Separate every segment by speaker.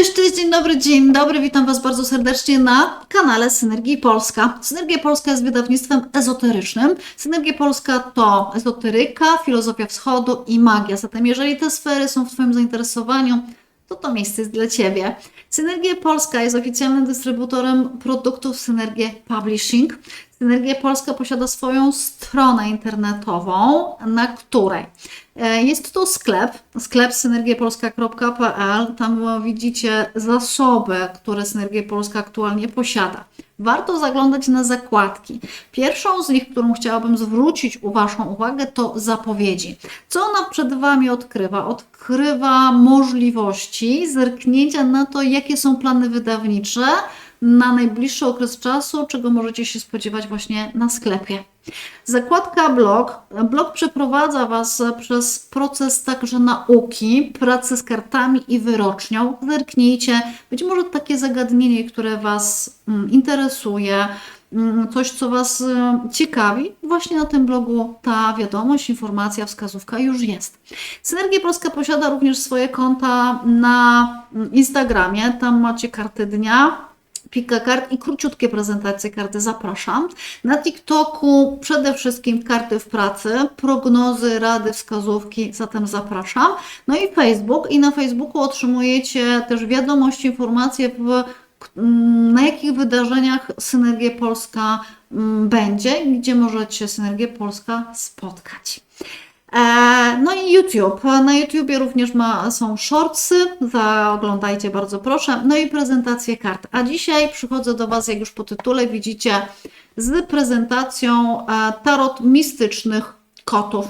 Speaker 1: Cześć, cześć, dzień dobry, dzień dobry. Witam Was bardzo serdecznie na kanale Synergii Polska. Synergia Polska jest wydawnictwem ezoterycznym. Synergia Polska to ezoteryka, filozofia wschodu i magia. Zatem, jeżeli te sfery są w Twoim zainteresowaniu, to to miejsce jest dla Ciebie. Synergia Polska jest oficjalnym dystrybutorem produktów Synergie Publishing. Synergia Polska posiada swoją stronę internetową, na której e, jest to sklep, sklep synergiepolska.pl. Tam widzicie zasoby, które Synergia Polska aktualnie posiada. Warto zaglądać na zakładki. Pierwszą z nich, którą chciałabym zwrócić Waszą uwagę, to zapowiedzi. Co ona przed Wami odkrywa? Odkrywa możliwości zerknięcia na to, jakie są plany wydawnicze na najbliższy okres czasu, czego możecie się spodziewać właśnie na sklepie. Zakładka blog. Blog przeprowadza Was przez proces także nauki, pracy z kartami i wyrocznią. Zerknijcie, być może takie zagadnienie, które Was mm, interesuje, mm, coś, co Was y, ciekawi, właśnie na tym blogu ta wiadomość, informacja, wskazówka już jest. Synergia Polska posiada również swoje konta na mm, Instagramie, tam macie karty dnia, pika kart i króciutkie prezentacje karty zapraszam. Na TikToku przede wszystkim karty w pracy, prognozy, rady, wskazówki, zatem zapraszam. No i Facebook i na Facebooku otrzymujecie też wiadomości, informacje w mm, na jakich wydarzeniach Synergia Polska mm, będzie, gdzie możecie Synergię Polska spotkać. E, No i YouTube. Na YouTubie również ma, są shortsy, zaoglądajcie bardzo proszę. No i prezentacje kart. A dzisiaj przychodzę do Was, jak już po tytule widzicie, z prezentacją e, tarot mistycznych kotów.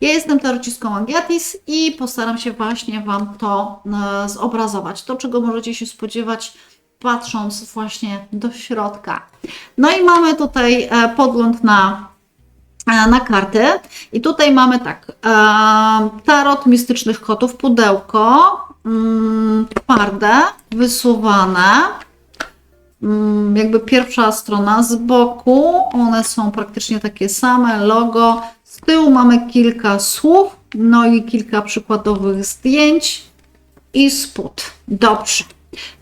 Speaker 1: Ja jestem tarocistką Agiatis i postaram się właśnie Wam to e, zobrazować. To, czego możecie się spodziewać, patrząc właśnie do środka. No i mamy tutaj podgląd na na karty. I tutaj mamy tak, tarot mistycznych kotów, pudełko, mm, twarde, wysuwane, mm, jakby pierwsza strona z boku, one są praktycznie takie same, logo, z tyłu mamy kilka słów, no i kilka przykładowych zdjęć i spód. Dobrze.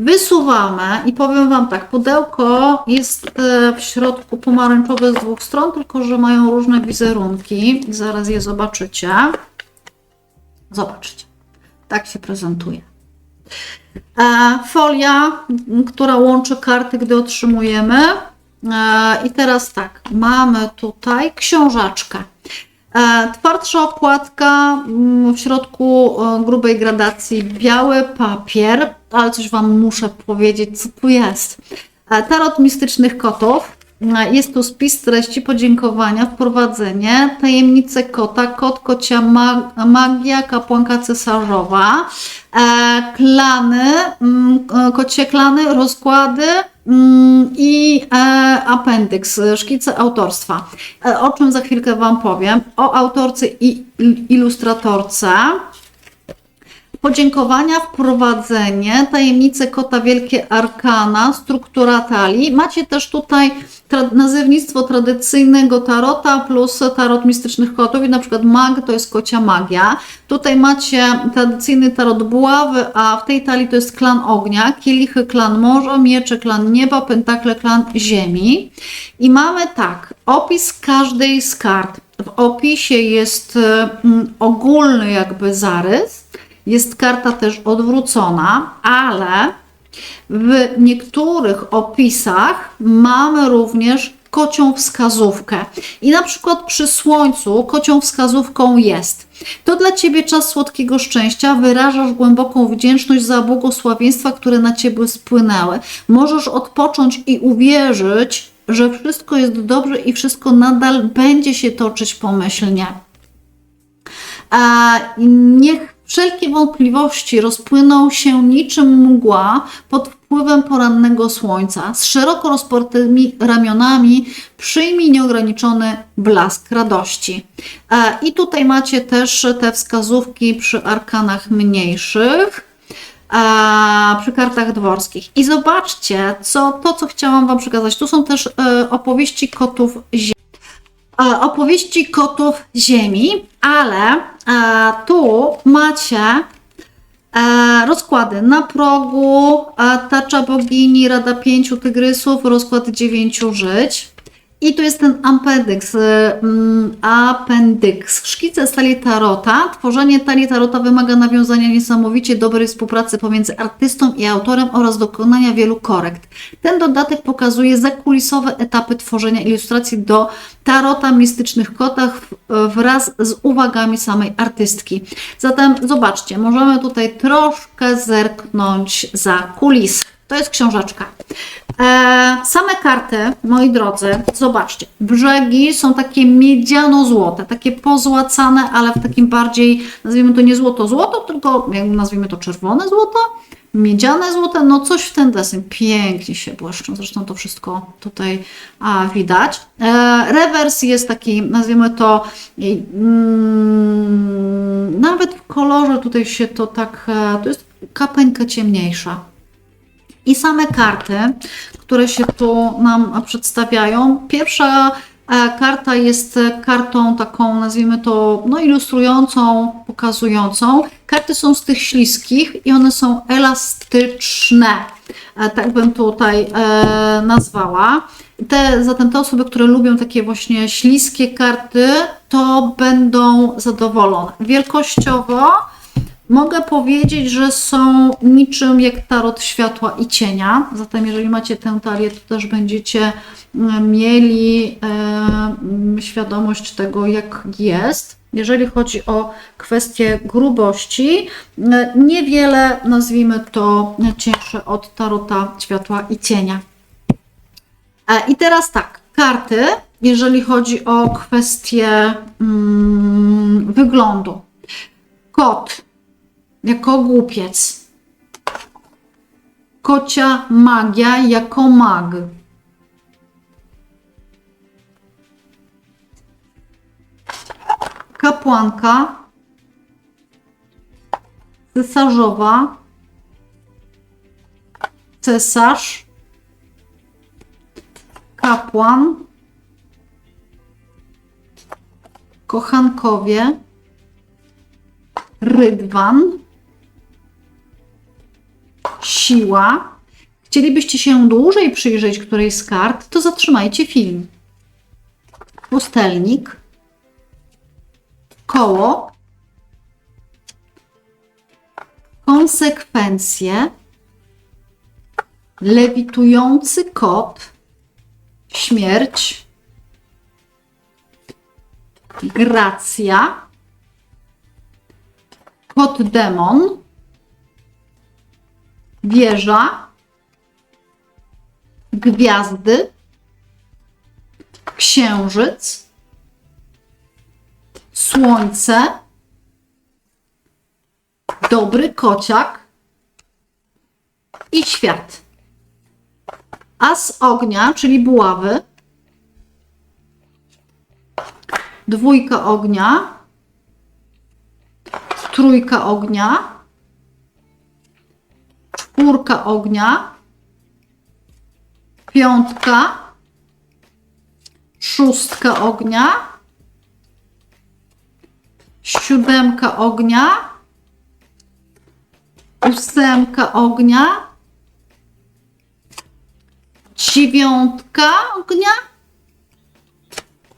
Speaker 1: Wysuwamy i powiem Wam tak, pudełko jest e, w środku pomarańczowe z dwóch stron, tylko że mają różne wizerunki. Zaraz je zobaczycie. Zobaczcie. Tak się prezentuje. E, Folia, która łączy karty, gdy otrzymujemy. E, I teraz tak, mamy tutaj książaczkę. E, Twardsza okładka, mm, w środku e, grubej gradacji biały papier, ale coś Wam muszę powiedzieć, co tu jest. E, Tarot mistycznych kotów. Jest tu spis treści, podziękowania, wprowadzenie, tajemnice kota, kot, kocia ma- magia, kapłanka cesarzowa, klany, mm, kocie klany, rozkłady, i e, appendix, szkice autorstwa. E, o czym za chwilkę Wam powiem. O autorce i il- ilustratorce. Podziękowania, wprowadzenie, tajemnice kota, wielkie arkana, struktura talii. Macie też tutaj tra- nazewnictwo tradycyjnego tarota plus tarot mistycznych kotów i na przykład mag to jest kocia magia. Tutaj macie tradycyjny tarot buławy, a w tej talii to jest klan ognia, kielichy klan morza, miecze klan nieba, pentakle klan ziemi. I mamy tak, opis każdej z kart. W opisie jest mm, ogólny jakby zarys, jest karta też odwrócona, ale w niektórych opisach mamy również kocią wskazówkę. I na przykład przy słońcu kocią wskazówką jest. To dla Ciebie czas słodkiego szczęścia, wyrażasz głęboką wdzięczność za błogosławieństwa, które na Ciebie spłynęły. Możesz odpocząć i uwierzyć, że wszystko jest dobrze i wszystko nadal będzie się toczyć pomyślnie. A niech wszelkie wątpliwości rozpłyną się niczym mgła pod wpływem porannego słońca. Z szeroko rozpartymi ramionami przyjmij nieograniczony blask radości. E, I tutaj macie też te wskazówki przy arkanach mniejszych. a przy kartach dworskich. I zobaczcie, co, to, co chciałam Wam przekazać. Tu są też e, opowieści kotów ziemi e, opowieści kotów ziemi, ale e, tu macie E, rozkłady na progu, e, tarcza bogini, rada pięciu tygrysów, rozkład dziewięciu żyć. I tu jest ten appendyks, y, mm, appendyks, szkice z talii tarota. Tworzenie talii tarota wymaga nawiązania niesamowicie dobrej współpracy pomiędzy artystą i autorem oraz dokonania wielu korekt. Ten dodatek pokazuje zakulisowe etapy tworzenia ilustracji do tarota mistycznych kotach w- wraz z uwagami samej artystki. Zatem zobaczcie, możemy tutaj troszkę zerknąć za kulisy. To jest książeczka. E, same karty, moi drodzy, zobaczcie, brzegi są takie miedziano-złote, takie pozłacane, ale w takim bardziej, nazwijmy to nie złoto-złoto, tylko nazwijmy to czerwone złoto, miedziane złote, no coś w ten deseń, pięknie się błyszczą, zresztą to wszystko tutaj a, widać. E, rewers jest taki, nazwijmy to, mm, nawet w kolorze tutaj się to tak, e, to jest kapeńka ciemniejsza. I same karty, które się tu nam przedstawiają. Pierwsza e, karta jest kartą taką, nazwijmy to, no ilustrującą, pokazującą. Karty są z tych śliskich i one są elastyczne. E, Tak bym tutaj e, nazwała. Te, zatem te osoby, które lubią takie właśnie śliskie karty, to będą zadowolone. Wielkościowo Mogę powiedzieć, że są niczym jak tarot światła i cienia. Zatem, jeżeli macie tę talię, to też będziecie mm, mieli e, świadomość tego, jak jest. Jeżeli chodzi o kwestię grubości, e, niewiele, nazwijmy to, cieńsze od tarota światła i cienia. E, I teraz tak, karty, jeżeli chodzi o kwestię mm, wyglądu. Kot jako głupiec. Kocia magia jako mag. Kapłanka. Cesarzowa. Cesarz. Kapłan. Kochankowie. Rydwan siła, chcielibyście się dłużej przyjrzeć którejś z kart, to zatrzymajcie film. Pustelnik, koło, konsekwencje, lewitujący kot, śmierć, gracja, kot demon, wieża, gwiazdy, księżyc, słońce, dobry kociak i świat. As ognia, czyli buławy, dwójka ognia, trójka ognia, czwórka ognia, piątka, szóstka ognia, siódemka ognia, ósemka ognia, dziewiątka ognia,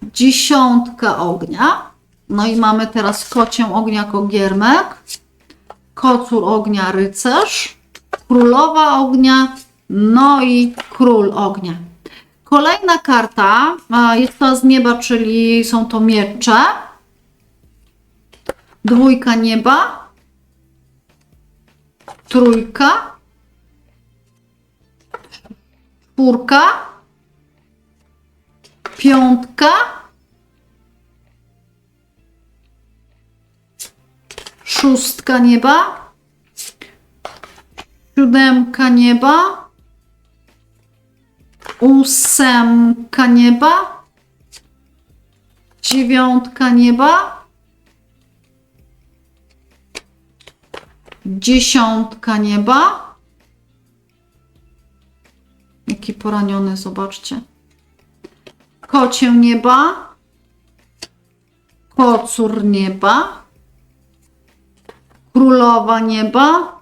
Speaker 1: dziesiątka ognia. No i mamy teraz kocię ognia kogiermek, kocur ognia rycerz, królowa ognia, no i król ognia. Kolejna karta a, jest to z nieba, czyli są to miecze. Dwójka nieba, trójka, czwórka, piątka, szóstka nieba, siódemka nieba, ósemka nieba, dziewiątka nieba, dziesiątka nieba. Jaki poraniony, zobaczcie. Kocie nieba, kocur nieba, królowa nieba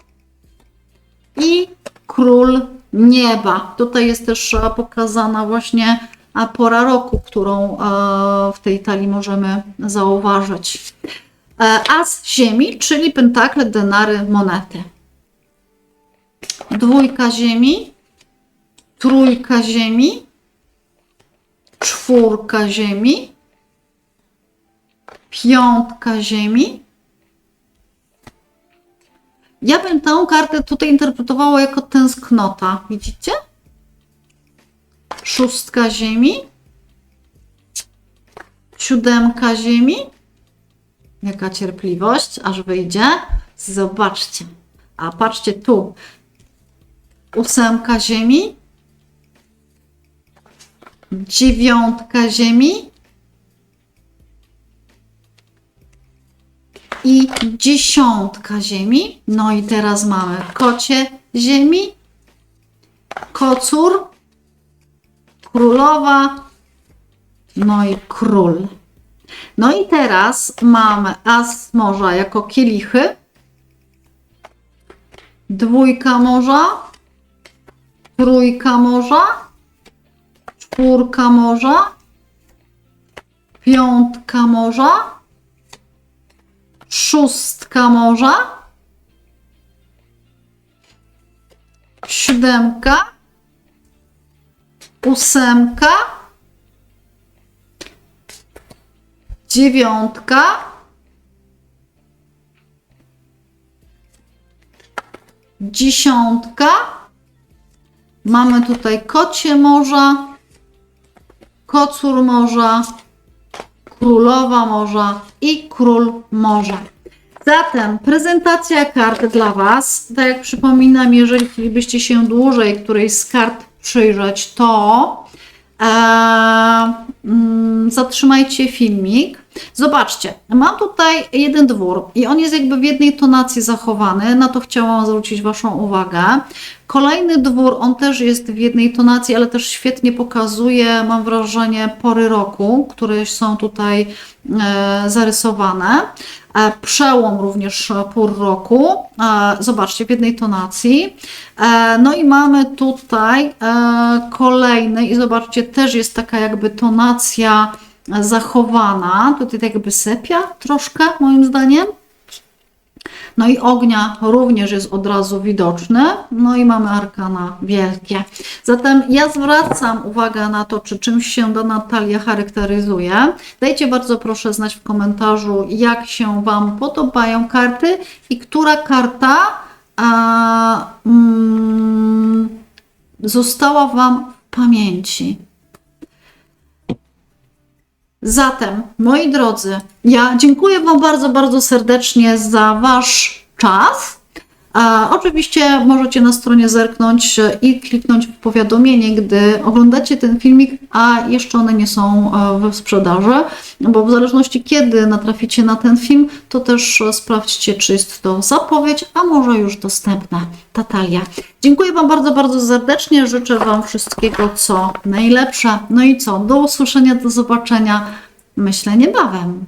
Speaker 1: i król nieba. Tutaj jest też e, pokazana właśnie e, pora roku, którą e, w tej talii możemy zauważyć. As ziemi, czyli pentakle, denary, monety. Dwójka ziemi, trójka ziemi, czwórka ziemi, piątka ziemi. Ja bym tę kartę tutaj interpretowała jako tęsknota. Widzicie? Szóstka ziemi, siódemka ziemi. Jaka cierpliwość, aż wyjdzie. Zobaczcie. A patrzcie tu. Ósemka ziemi, dziewiątka ziemi i dziesiątka ziemi. No i teraz mamy kocie ziemi, kocur, królowa, no i król. No i teraz mamy as morza jako kielichy, dwójka morza, trójka morza, czwórka morza, piątka morza, szóstka morza, siódemka, ósemka, dziewiątka, dziesiątka, mamy tutaj kocie morza, kocur morza, królowa morza i król morza. Zatem prezentacja kart dla Was. Tak jak przypominam, jeżeli chcielibyście się dłużej którejś z kart przyjrzeć, to e, mm, zatrzymajcie filmik. Zobaczcie, mam tutaj jeden dwór i on jest jakby w jednej tonacji zachowany. Na to chciałam zwrócić Waszą uwagę. Kolejny dwór, on też jest w jednej tonacji, ale też świetnie pokazuje, mam wrażenie, pory roku, które są tutaj e, zarysowane. E, Przełom również pór roku. E, Zobaczcie, w jednej tonacji. No i mamy tutaj kolejny i zobaczcie, też jest taka jakby tonacja zachowana. Tutaj tak jakby sepia troszkę, moim zdaniem. No i ognia również jest od razu widoczny. No i mamy arkana wielkie. Zatem ja zwracam uwagę na to, czy czymś się dana talia charakteryzuje. Dajcie bardzo proszę znać w komentarzu, jak się Wam podobają karty i która karta a, mm, została Wam w pamięci. Zatem, moi drodzy, ja dziękuję Wam bardzo, bardzo serdecznie za Wasz czas. Oczywiście możecie na stronie zerknąć i kliknąć w powiadomienie, gdy oglądacie ten filmik, a jeszcze one nie są e, w sprzedaży, bo w zależności kiedy natraficie na ten film, to też e, sprawdźcie, czy jest to zapowiedź, a może już dostępna ta talia. Dziękuję Wam bardzo, bardzo serdecznie, życzę Wam wszystkiego, co najlepsze. No i co, do usłyszenia, do zobaczenia, myślę niebawem.